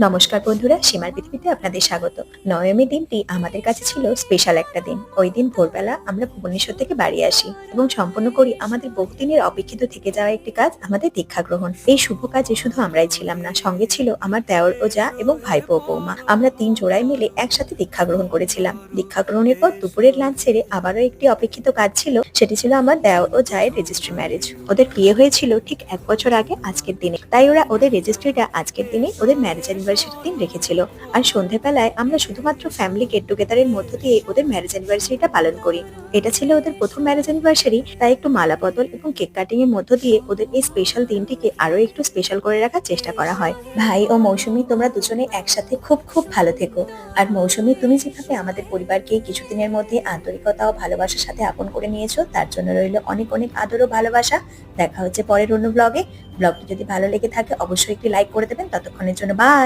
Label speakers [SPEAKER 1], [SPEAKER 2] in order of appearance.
[SPEAKER 1] নমস্কার বন্ধুরা, সীমার পৃথিবীতে আপনাদের স্বাগত। নবমী দিনটি আমাদের কাছে ছিল স্পেশাল একটা দিন। ওই দিন ভোরবেলা আমরা ভুবনেশ্বর থেকে বাড়ি আসি এবং সম্পন্ন করি আমাদের বহুদিনের অপেক্ষিত থেকে যাওয়া একটি কাজ, আমাদের দীক্ষা গ্রহণ। এই শুভ কাজে শুধু আমরাই ছিলাম না, সঙ্গে ছিল আমার দেওর ও যা এবং ভাইপো বৌমা। আমরা তিন জোড়ায় মিলে একসাথে দীক্ষা গ্রহণ করেছিলাম। দীক্ষা গ্রহণের পর দুপুরের লাঞ্চ ছেড়ে আবারও একটি অপেক্ষিত কাজ ছিল, সেটি ছিল আমার দেওর ও জায়ের রেজিস্ট্রি ম্যারেজ ওদের বিয়ে হয়েছিল ঠিক এক বছর আগে আজকের দিনে। তাই ওরা ওদের রেজিস্ট্রিটা আজকের দিনে ওদের ম্যারেজ অ্যানিভার্সারি দিন রেখেছিল। আর সন্ধেবেলায় আমরা শুধুমাত্র ফ্যামিলি গেট টুগেদারের মধ্য দিয়ে ওদের ম্যারেজ অ্যানিভার্সারিটা পালন করি। এটা ছিল ওদের প্রথম ম্যারেজ অ্যানিভার্সারি তাই একটু মালা বদল এবং কেক কাটিং এর মধ্য দিয়ে ওদের এই স্পেশাল দিনটিকে আরও একটু স্পেশাল করে রাখার চেষ্টা করা হয়। ভাই ও মৌসুমী, তোমরা দুজনে একসাথে খুব খুব ভালো থেকো। আর মৌসুমী, তুমি যেভাবে আমাদের পরিবারকে কিছুদিনের মধ্যে আন্তরিকতা ও ভালোবাসার সাথে আপন করে নিয়েছো, তার জন্য রইল অনেক অনেক আদর ও ভালোবাসা। দেখা হচ্ছে পরের অন্য ব্লগে ব্লগটি যদি ভালো লেগে থাকে, অবশ্যই একটি লাইক করে দেবেন। ততক্ষণের জন্য বাই